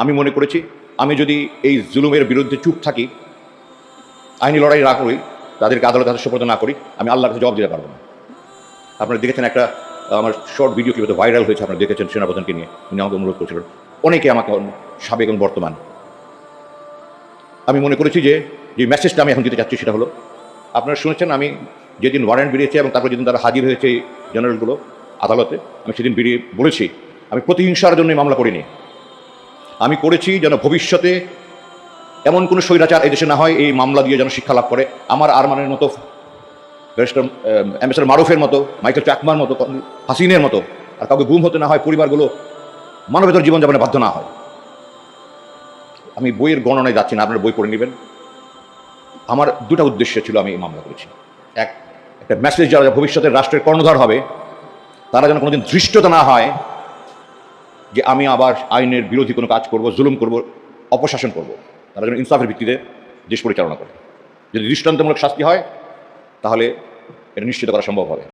আমি মনে করেছি, আমি যদি এই জুলুমের বিরুদ্ধে চুপ থাকি, আইনি লড়াই না করি, তাদেরকে আদালতে হাতে সুপর্দ না করি, আমি আল্লাহর কাছে জবাব দিতে পারব না। আপনারা দেখেছেন একটা, আমার শর্ট ভিডিও কীভাবে ভাইরাল হয়েছে, আপনারা দেখেছেন সেনাপ্রধানকে নিয়ে উনি আমাকে অনুরোধ করেছিলেন। অনেকে আমাকে সাবেক এবং বর্তমান। আমি মনে করেছি যে যে মেসেজটা আমি এখন দিতে চাচ্ছি সেটা হলো, আপনারা শুনেছেন আমি যেদিন ওয়ারেন্ট বেরিয়েছে এবং তারপর যেদিন তারা হাজির হয়েছে জেনারেলগুলো আদালতে, আমি সেদিন বেরিয়ে বলেছি, আমি প্রতিহিংসার জন্যই মামলা করিনি। আমি করেছি যেন ভবিষ্যতে এমন কোনো স্বৈরাচার এদেশে না হয়, এই মামলা দিয়ে যেন শিক্ষা লাভ করে। আমার আরমানের মতো, ব্যারিস্টার অ্যাম্বাসেডার মারুফের মতো, মাইকেল চাকমার মতো, হাসিনের মতো, আর কাউকে গুম হতে না হয়, পরিবারগুলো মানবেতর জীবনযাপনে বাধ্য না হয়। আমি বইয়ের গণনায় যাচ্ছি না, আপনারা বই পড়ে নেবেন। আমার দুটো উদ্দেশ্য ছিল আমি এই মামলা করেছি। এক, একটা মেসেজ যারা ভবিষ্যতের রাষ্ট্রের কর্ণধার হবে, তারা যেন কোনোদিন ধৃষ্টতা না হয় যে আমি আবার আইনের বিরোধী কোনো কাজ করব, জুলুম করব, অপশাসন করব। তারা যেন ইনসাফের ভিত্তিতে দেশ পরিচালনা করে যদি দৃষ্টান্তমূলক শাস্তি হয়, তাহলে এটা নিশ্চিত করা সম্ভব হবে।